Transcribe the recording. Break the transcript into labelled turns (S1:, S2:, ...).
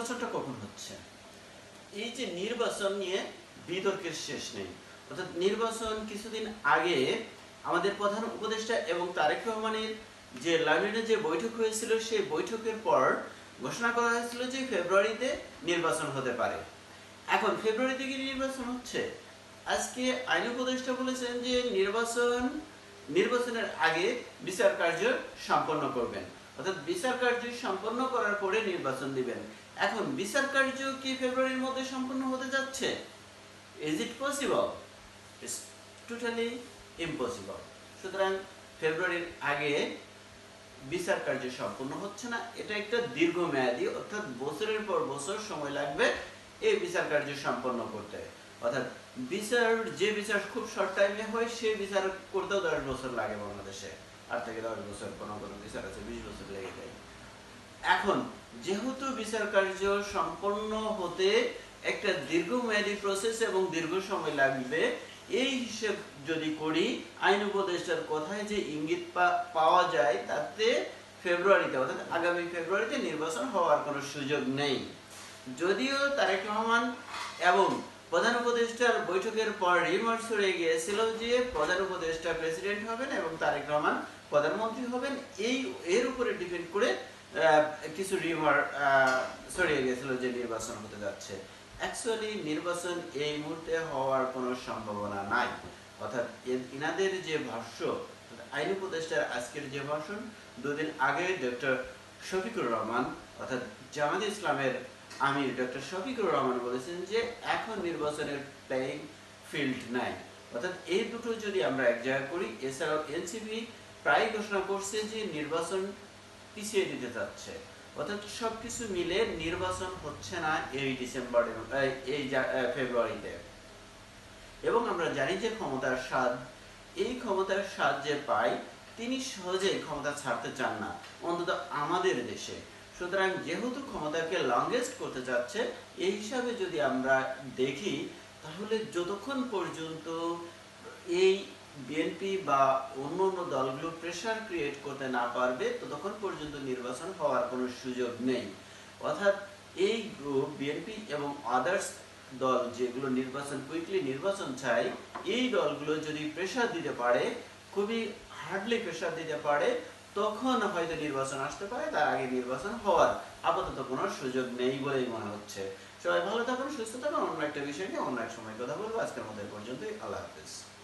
S1: নির্বাচনটা কখন হচ্ছে? এই যে নির্বাচন নিয়ে বিতর্কের শেষ নেই। অর্থাৎ নির্বাচন কিছুদিন আগে আমাদের প্রধান উপদেষ্টা এবং তারেক রহমানের যে লন্ডনে যে বৈঠক হয়েছিল, সেই বৈঠকের পর ঘোষণা করা হয়েছিল যে ফেব্রুয়ারিতে নির্বাচন হতে পারে। এখন ফেব্রুয়ারিতে কি নির্বাচন হচ্ছে? আজকে আইন উপদেষ্টা বলেছেন যে নির্বাচন, নির্বাচনের আগে বিচার কার্য সম্পন্ন করবেন। অর্থাৎ বিচার কার্য সম্পন্ন করার পরে নির্বাচন দিবেন। এখন বিচার কার্য কি ফেব্রুয়ারির মধ্যে সম্পন্ন হতে যাচ্ছে? Is it possible totally impossible সুতরাং ফেব্রুয়ারির আগে বিচার কার্য সম্পন্ন হচ্ছে না, এটা একটা দীর্ঘমেয়াদী, অর্থাৎ বছরের পর বছর সময় লাগবে এই বিচার কার্য সম্পন্ন করতে। অর্থাৎ বিচার, যে বিচার খুব শর্ট টাইমে হয়, সে বিচার করতেও দশ বছর লাগে বাংলাদেশে। আট থেকে দশ বছর, কোনো কোনো বিচার আছে, বিশ বছর লেগে যায়। এখন, যেহেতু বিচার কার্য সম্পন্ন হতে একটা দীর্ঘমেয়াদী প্রসেস এবং দীর্ঘ সময় লাগবে, এই হিসেব যদি করি, আইন উপদেষ্টার কথায় যে ইঙ্গিত পাওয়া যায়, তাতে ফেব্রুয়ারিতে, অর্থাৎ আগামী ফেব্রুয়ারিতে নির্বাচন হওয়ার কোনো সুযোগ নেই। যদিও তারেক রহমান এবং প্রধান উপদেষ্টার বৈঠকের পর রিমার্স ছড়িয়ে গিয়েছিল যে প্রধান উপদেষ্টা প্রেসিডেন্ট হবেন এবং তারেক রহমান প্রধানমন্ত্রী হবেন, এই, এর উপরে ডিপেন্ড করে কিছু রিমার ছড়িয়ে গিয়েছিল যে নির্বাচন হতে যাচ্ছে। অ্যাকচুয়ালি নির্বাচন এই মুহূর্তে হওয়ার কোনো সম্ভাবনা নাই। অর্থাৎ ইনাদের যে ভাষ্য, আইন উপদেষ্টার আজকের যে ভাষণ, দুদিন আগে ডক্টর শফিকুর রহমান, অর্থাৎ জামাত ইসলামের আমির ডক্টর শফিকুর রহমান বলেছেন যে এখন নির্বাচনের প্লেইং ফিল্ড নাই। অর্থাৎ এই দুটো যদি আমরা এক জায়গা করি, এছাড়াও এনসিপি প্রায় ঘোষণা করছে যে নির্বাচন পিছিয়ে দিতে চাচ্ছে। অর্থাৎ সবকিছু মিলে নির্বাচন হচ্ছে না এই ডিসেম্বর এই- ফেব্রুয়ারিতে। এবং আমরা জানি যে ক্ষমতার স্বাদ, এই ক্ষমতার স্বাদ যে পায় তিনি সহজে ক্ষমতা ছাড়তে চান না, অন্তত আমাদের দেশে। সুতরাং যেহেতু ক্ষমতাকে লংগেস্ট করতে চাচ্ছে এই হিসাবে যদি আমরা দেখি, তাহলে যতক্ষণ পর্যন্ত এই বিএনপি বা অন্য অন্য দলগুলো প্রেশার ক্রিয়েট করতে না পারবে, ততক্ষণ পর্যন্ত নির্বাচন হওয়ার কোনো সুযোগ নেই। অর্থাৎ এই গ্রুপ বিএনপি এবং আদার্স দল যেগুলো নির্বাচন কুইকলি নির্বাচন চায়, এই দলগুলো যদি প্রেশার দিতে পারে, খুবই হার্ডলি প্রেশার দিতে পারে তখন হয়তো নির্বাচন আসতে পারে, তার আগে নির্বাচন হওয়ার আপাতত কোনো সুযোগ নেই বলেই মনে হচ্ছে। সবাই ভালো থাকুন, সুস্থ থাকুন, অন্য একটা বিষয় নিয়ে অন্য এক সময় কথা বলব। আজকের মধ্যে পর্যন্তই। আল্লাহ হাফিজ।